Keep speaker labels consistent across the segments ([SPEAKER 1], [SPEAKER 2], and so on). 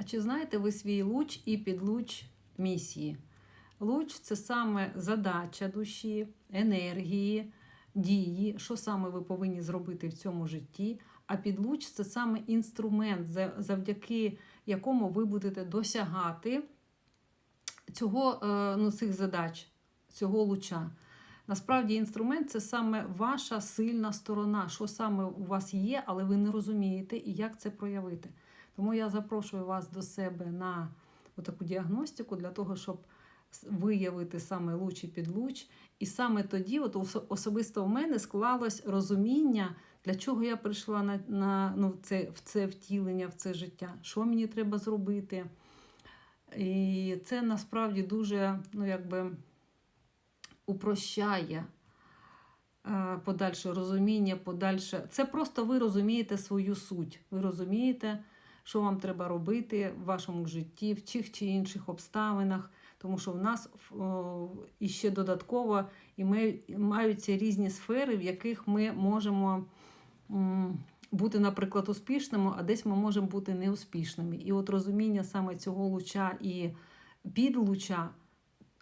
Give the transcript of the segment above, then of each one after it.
[SPEAKER 1] А чи знаєте ви свій луч і підлуч місії? Луч це саме задача душі, енергії, дії, що саме ви повинні зробити в цьому житті. А підлуч це саме інструмент, завдяки якому ви будете досягати цього, е, ну, цих задач, цього луча. Насправді, інструмент це саме ваша сильна сторона, що саме у вас є, але ви не розумієте і як це проявити. Тому я запрошую вас до себе на таку діагностику для того, щоб виявити саме луч і підлуч. І саме тоді, от особисто в мене склалось розуміння, для чого я прийшла на, на ну, це, в це втілення, в це життя, що мені треба зробити. І це насправді дуже, ну, якби упрощає е, подальше розуміння, подальше. Це просто ви розумієте свою суть. Ви розумієте, що вам треба робити в вашому житті, в тих чи інших обставинах, тому що в нас іще додатково і ми, маються різні сфери, в яких ми можемо бути, наприклад, успішними, а десь ми можемо бути неуспішними. І от розуміння саме цього луча і підлуча,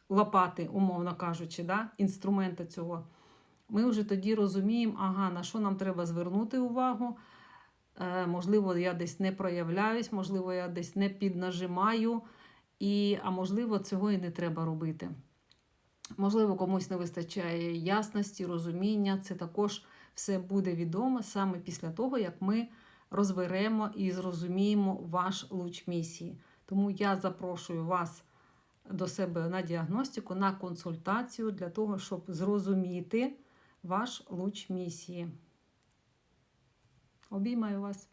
[SPEAKER 1] лопати, умовно кажучи, да, інструмента цього, ми вже тоді розуміємо, ага, на що нам треба звернути увагу. Е, можливо, я десь не проявляюсь, можливо, я десь не піднажимаю, і, а можливо, цього і не треба робити. Можливо, комусь не вистачає ясності, розуміння. Це також все буде відомо саме після того, як ми розберемо і зрозуміємо ваш луч місії. Тому я запрошую вас до себе на діагностику, на консультацію для того, щоб зрозуміти ваш луч місії. Обіймаю вас.